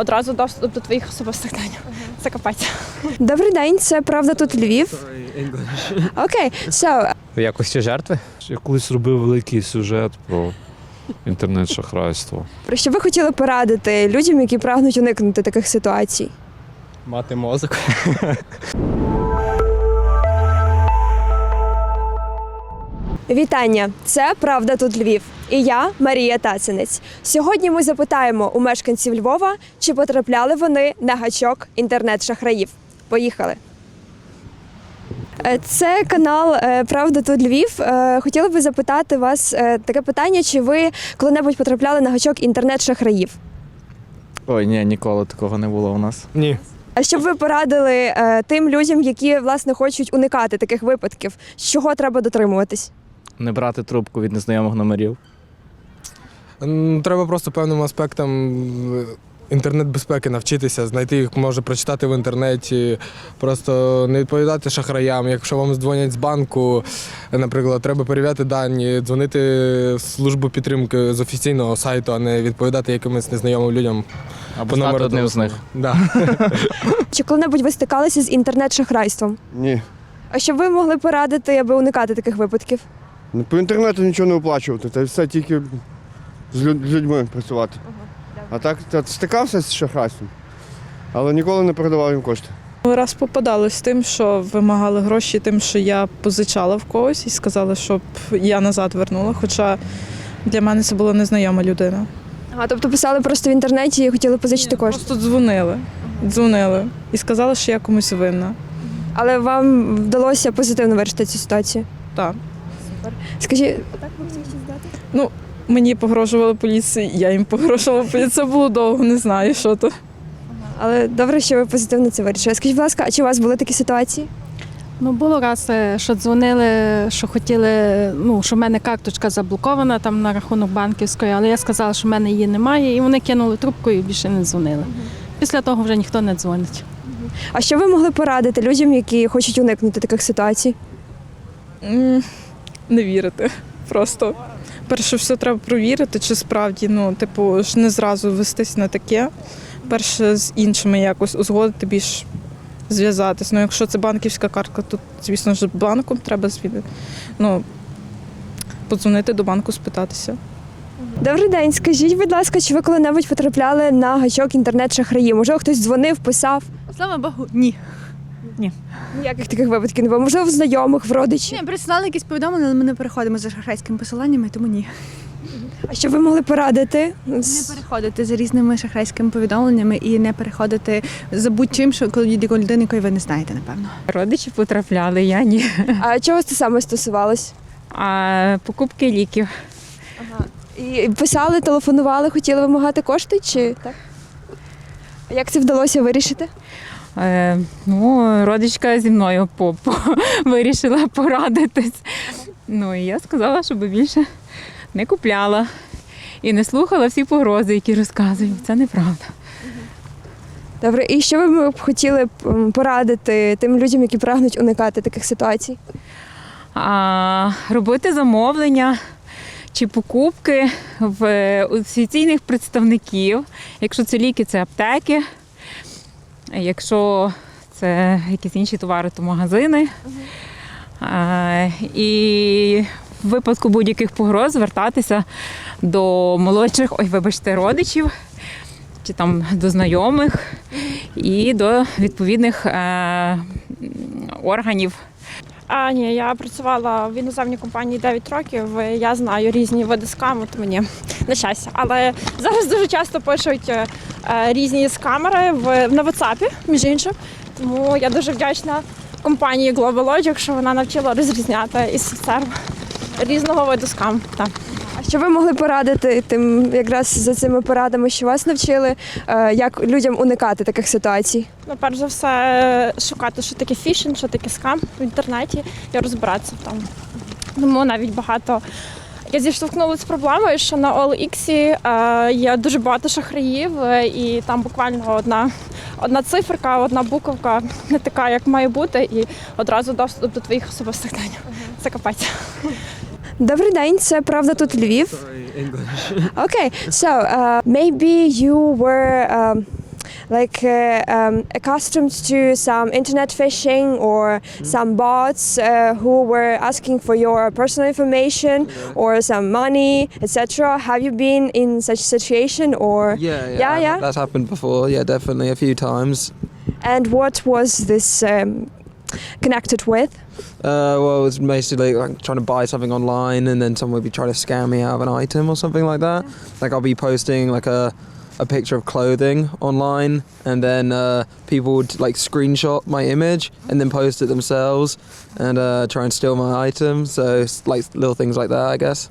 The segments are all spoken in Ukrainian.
одразу доступ до твоїх особистих даних. Це капець. Добрий день, це правда тут Львів. Окей, so, В якості жертви? Я колись робив великий сюжет про інтернет-шахрайство. про що ви хотіли порадити людям, які прагнуть уникнути таких ситуацій? Мати мозок. Вітання! Це Правда тут Львів. І я Марія Тацинець. Сьогодні ми запитаємо у мешканців Львова, чи потрапляли вони на гачок інтернет-шахраїв. Поїхали. Е, Це канал е, Правда тут Львів. Е, Хотіла би запитати вас таке питання: чи ви коли-небудь потрапляли на гачок інтернет-шахраїв? Ой, ні, ніколи такого не було у нас. Ні. А що б ви порадили тим людям, які власне хочуть уникати таких випадків? З чого треба дотримуватись? Не брати трубку від незнайомих номерів. Треба просто певним аспектам інтернет-безпеки навчитися, знайти їх, може прочитати в інтернеті, просто не відповідати шахраям. Якщо вам дзвонять з банку, наприклад, треба перевіряти дані, дзвонити в службу підтримки з офіційного сайту, а не відповідати якимось незнайомим людям. Або стати одним з них. Да. Чи коли-небудь ви стикалися з інтернет-шахрайством? Ні. А що ви могли порадити, аби уникати таких випадків? Ну, По інтернету нічого не оплачувати, це все тільки з людьми працювати. А так та, стикався з шахрайством, але ніколи не передавав їм кошти. Раз попадалось з тим, що вимагали гроші тим, що я позичала в когось і сказали, щоб я назад вернула. Хоча для мене це була незнайома людина. А тобто писали просто в інтернеті і хотіли позичити кошти. Просто дзвонили, дзвонили і сказали, що я комусь винна. Але вам вдалося позитивно вирішити цю ситуацію. Так. Скажіть, Ну, мені погрожувала поліція, я їм погрожувала поліція. Це було довго, не знаю, що то. але добре, що ви позитивно це вирішили. Скажіть, будь ласка, а чи у вас були такі ситуації? Ну, було раз, е, що дзвонили, що хотіли, ну, що в мене карточка заблокована там на рахунок банківської, але я сказала, що в мене її немає, і вони кинули трубку і більше не дзвонили. Після того вже ніхто не дзвонить. А що ви могли порадити людям, які хочуть уникнути таких ситуацій? Не вірити. Просто перше все треба провірити, чи справді, ну, типу, ж не зразу вестись на таке. Перше з іншими якось узгодити більш зв'язатись. Ну, якщо це банківська картка, то, звісно ж, банком треба звідти. Ну, подзвонити до банку, спитатися. Добрий день, скажіть, будь ласка, чи ви коли-небудь потрапляли на гачок інтернет-шахраїв? Можливо, хтось дзвонив, писав? Слава Богу, ні. Ніяких таких випадків не було. Можливо, в знайомих, в родичів. Ні, прислали якісь повідомлення, але ми не переходимо за шахрайськими посиланнями, тому ні. А що ви могли порадити? Не переходити за різними шахрайськими повідомленнями і не переходити за будь-чим, що коли йде людини, якої ви не знаєте, напевно. Родичі потрапляли, я ні. А чого це саме стосувалось? А покупки ліків. І писали, телефонували, хотіли вимагати кошти чи так? А як це вдалося вирішити? Е, ну, родичка зі мною по, по, вирішила порадитись. Ну і я сказала, щоб більше не купляла і не слухала всі погрози, які розказують. Це неправда. Добре, і що ви б хотіли порадити тим людям, які прагнуть уникати таких ситуацій? А робити замовлення чи покупки в офіційних представників. Якщо це ліки, це аптеки. Якщо це якісь інші товари, то магазини. І в випадку будь-яких погроз звертатися до молодших, ой, вибачте, родичів чи там до знайомих і до відповідних е, органів А ні, я працювала в іноземній компанії 9 років. Я знаю різні види скаму, то мені на щастя. Але зараз дуже часто пишуть е, е, різні скамери в на WhatsApp, між іншим. Тому я дуже вдячна компанії Global Logic, що вона навчила розрізняти із серв різного виду скам. Так. Що ви могли порадити тим якраз за цими порадами, що вас навчили, е, як людям уникати таких ситуацій? Ну, перш за все, шукати, що таке фішинг, що таке скам в інтернеті і розбиратися в тому. Тому навіть багато. Я зіштовхнулася з проблемою, що на OLX е, є дуже багато шахраїв, е, і там буквально одна, одна циферка, одна буковка не така, як має бути, і одразу доступ до твоїх особистих даних. Це капець. Добрий день, це правда тут Львів. Okay, so uh, maybe you were um, like uh, um, accustomed to some internet phishing or some bots uh, who were asking for your personal information or some money, etc. Have you been in such situation or Yeah, Yeah, yeah. That's happened before. Yeah, definitely a few times. and what was this um, connected with? Uh, well, it's basically like trying to buy something online, and then someone would be trying to scam me out of an item or something like that. Like I'll be posting like a a picture of clothing online, and then uh, people would like screenshot my image and then post it themselves and uh, try and steal my item. So like little things like that, I guess.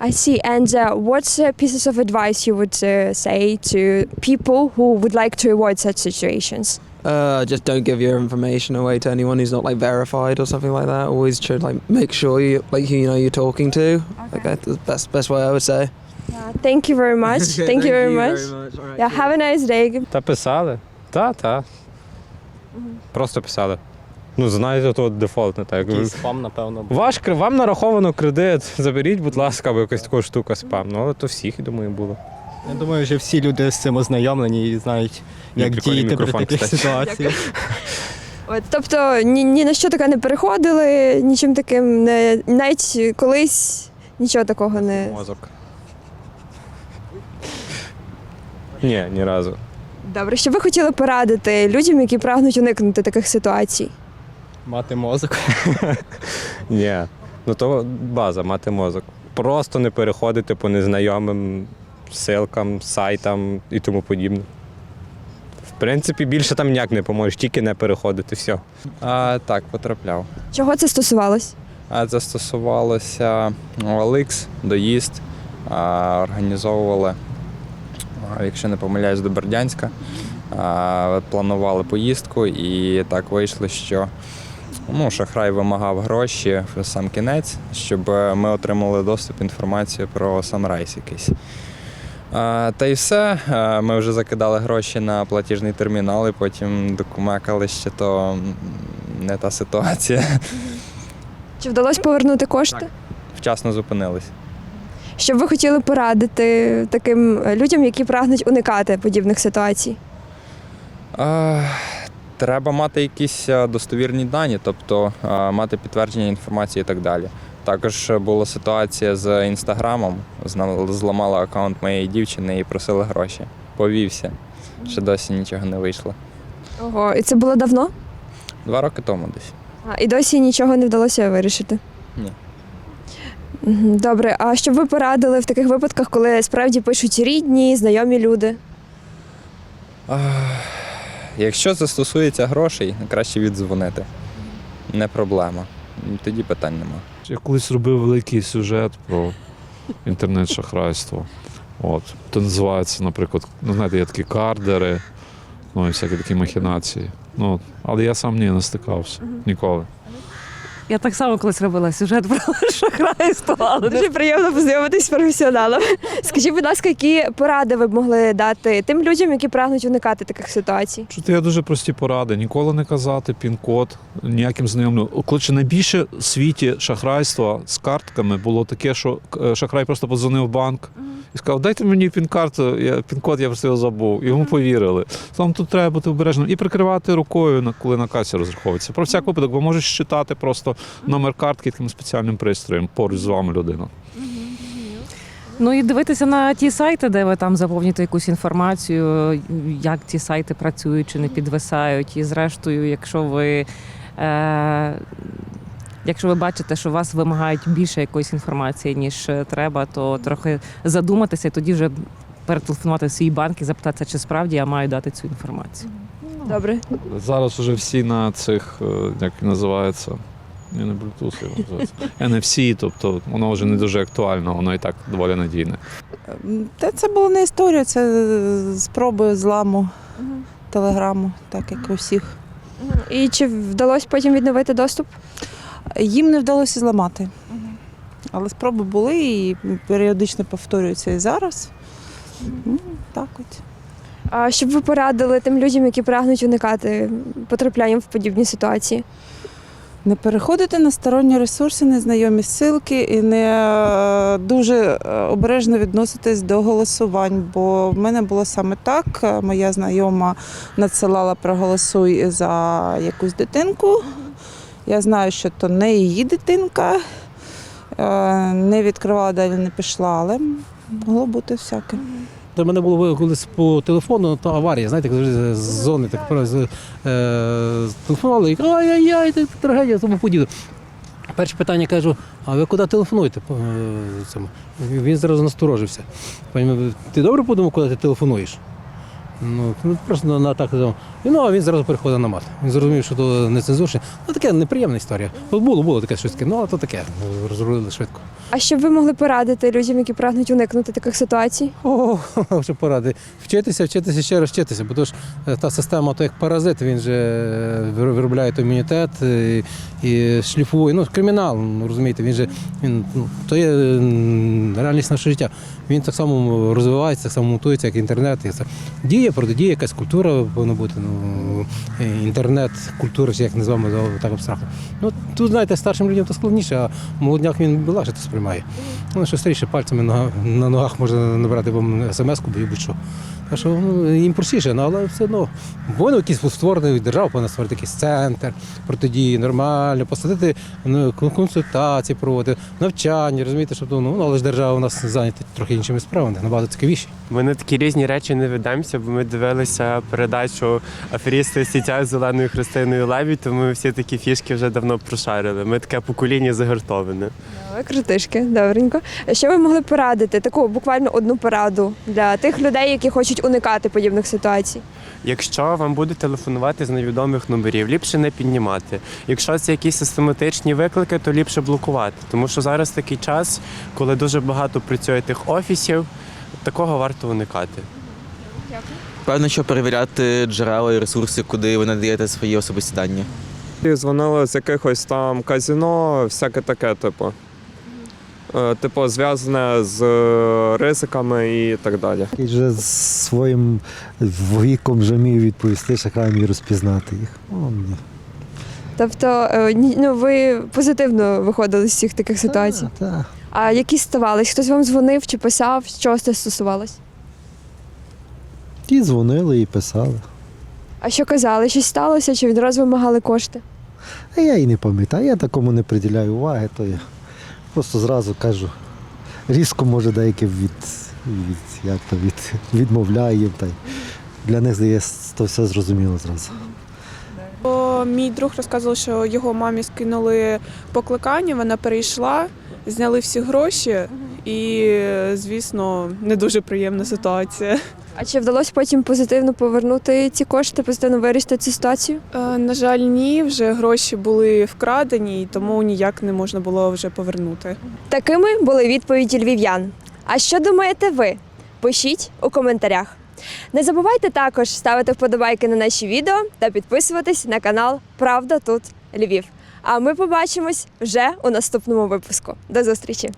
I see. And uh, what uh, pieces of advice you would uh, say to people who would like to avoid such situations? Uh, just don't give your information away to anyone who's not like verified or something like that. Always try to like make sure you like who you know you're talking to. Like that's the best best way I would say. Thank you very much. Thank you very much. Alright, Yeah, have a nice day. Та писали? Та, та. Просто писали. Ну, знаєте, то дефолтне так. Спам, напевно. Ваш кр- вам нараховано кредит, заберіть, будь ласка, або якась така штука спам. Ну, але то всіх, думаю, було. Я думаю, що всі люди з цим ознайомлені і знають, як прикольний діяти при мікрофон, таких кстати. ситуаціях. От, тобто ні, ні на що таке не переходили, нічим таким не навіть колись нічого такого не. Мозок. Ні, ні разу. Добре, що ви хотіли порадити людям, які прагнуть уникнути таких ситуацій? Мати мозок. Ні. Ну то база, мати мозок. Просто не переходити по незнайомим ссылкам, сайтам і тому подібне. В принципі, більше там ніяк не поможеш, тільки не переходити. Все. А, так, потрапляв. Чого це стосувалось? А це стосувалося OLX, доїзд, а, організовували, а, якщо не помиляюсь, до Бердянська. А, Планували поїздку і так вийшло, що ну, шахрай вимагав гроші в сам кінець, щоб ми отримали доступ інформацію про сам рейс якийсь. Та й все. Ми вже закидали гроші на платіжний термінал і потім докумекали, що то не та ситуація. Чи вдалося повернути кошти? Вчасно зупинились. Що б ви хотіли порадити таким людям, які прагнуть уникати подібних ситуацій? А, Треба мати якісь достовірні дані, тобто мати підтвердження інформації і так далі. Також була ситуація з інстаграмом, зламала аккаунт моєї дівчини і просили гроші. Повівся. Ще досі нічого не вийшло. Ого, і це було давно? Два роки тому десь. А, і досі нічого не вдалося вирішити? Ні. Добре, а що б ви порадили в таких випадках, коли справді пишуть рідні, знайомі люди? А, Якщо це стосується грошей, краще віддзвонити. Не проблема. Тоді питань нема. Я колись робив великий сюжет про інтернет-шахрайство. От. То називається, наприклад, ну, знаєте, є такі кардери, ну і всякі такі махінації. Ну, але я сам ні, не стикався ніколи. Я так само колись робила сюжет про шахрайство, але Дуже приємно познайомитись з професіоналом. Скажіть, будь ласка, які поради ви б могли дати тим людям, які прагнуть уникати таких ситуацій? Чути є дуже прості поради. Ніколи не казати пін-код ніяким знайомим. Коротше, найбільше в світі шахрайства з картками було таке, що е, шахрай просто подзвонив в банк і сказав, дайте мені пін-карту, я, пін-код, я просто його забув. Йому повірили. Там тут треба бути обережним і прикривати рукою, на- коли на касі розраховується. Про всяк випадок, бо можеш читати просто номер картки таким спеціальним пристроєм поруч з вами людина. Ну і дивитися на ті сайти, де ви там заповнюєте якусь інформацію, як ці сайти працюють чи не підвисають. І зрештою, якщо ви. Е- Якщо ви бачите, що вас вимагають більше якоїсь інформації, ніж е, треба, то трохи задуматися і тоді вже перетелефонувати в свій банк і запитатися, чи справді я маю дати цю інформацію. Добре. Зараз вже всі на цих, е, як називається, ні, не Bluetooth, його називається, NFC, тобто воно вже не дуже актуально, воно і так доволі надійне. Та це була не історія, це спроби зламу телеграму, так як у всіх. І чи вдалося потім відновити доступ? Їм не вдалося зламати. Але спроби були і періодично повторюються і зараз. Ну, Так от. А що б ви порадили тим людям, які прагнуть уникати потрапляння в подібні ситуації? Не переходити на сторонні ресурси, незнайомі ссылки і не е, дуже е, обережно відноситись до голосувань. Бо в мене було саме так. Е, Моя знайома надсилала проголосуй за якусь дитинку. Я знаю, що то не її дитинка. Не відкривала далі, не пішла, але могло бути всяке. До мене було колись по телефону, то аварія, знаєте, з зони так е, телефонували і ай-яй-яй, трагедія, тому подібне. Перше питання кажу, а ви куди телефонуєте? Е? Він зразу насторожився. Ти добре подумав, куди ти телефонуєш? Ну, ну, просто на, на так. ну, ну, а він зразу переходить на мат. Він зрозумів, що то не цензурше. Ну, таке неприємна історія. Було, було таке щось таке, ну, а то таке, розрулили швидко. А що б ви могли порадити людям, які прагнуть уникнути таких ситуацій? О, що поради. Вчитися, вчитися, ще раз вчитися, бо то ж е, та система, то як паразит, він же е, виробляє імунітет е, і шліфує. Ну, кримінал, ну, розумієте, він же він, ну, то є реальність нашого життя. Він так само розвивається, так само мутується, як інтернет. І це діє, протидіє, якась культура повинна бути. Ну, інтернет, культура, як називаємо так абстрактно. Ну, тут, знаєте, старшим людям то складніше, а молодняк він легше сприймає. Ну, що старіше пальцями на, на ногах можна набрати вам смс-ку, бо будь-що. Так що ну, їм простіше, ну, але все одно повинен якийсь створений держава, повинна створити якийсь центр протидії, нормально, посадити ну, консультації проводити, навчання, розумієте, щоб ну, але ж держава у нас зайнята трохи іншими справами, набагато цікавіші. Ми на такі різні речі не ведемося, бо ми дивилися передачу аферісти сітя з Оленою Христиною Леві, тому ми всі такі фішки вже давно прошарили. Ми таке покоління загартоване. Ви критишки, добренько. Що ви могли порадити? Таку буквально одну пораду для тих людей, які хочуть уникати подібних ситуацій. Якщо вам буде телефонувати з невідомих номерів, ліпше не піднімати. Якщо це якісь систематичні виклики, то ліпше блокувати. Тому що зараз такий час, коли дуже багато працює тих офісів, такого варто уникати. Певно, що перевіряти джерела і ресурси, куди ви надаєте свої особисті дані. Дзвонили з якихось там казино, всяке таке, типу. Е, Типу, зв'язане з е, ризиками і так далі. І вже з своїм віком вже вмію відповісти шахраям і розпізнати їх. Ну, ні. Тобто, е, ну ви позитивно виходили з всіх таких ситуацій. Так. А які ставались? Хтось вам дзвонив чи писав? Чого це стосувалось? Ті дзвонили і писали. А що казали? Щось сталося, чи відразу вимагали кошти? А я і не пам'ятаю, я такому не приділяю уваги, то я просто зразу кажу. Різко може деяким від, від, як то, від, відмовляю їм. Та й для них здається, то все зрозуміло зразу. Бо мій друг розказував, що його мамі скинули покликання, вона перейшла, зняли всі гроші, і, звісно, не дуже приємна ситуація. А чи вдалося потім позитивно повернути ці кошти, позитивно вирішити цю ситуацію? Е, На жаль, ні, вже гроші були вкрадені, і тому ніяк не можна було вже повернути. Такими були відповіді львів'ян. А що думаєте ви? Пишіть у коментарях. Не забувайте також ставити вподобайки на наші відео та підписуватись на канал Правда тут Львів. А ми побачимось вже у наступному випуску. До зустрічі!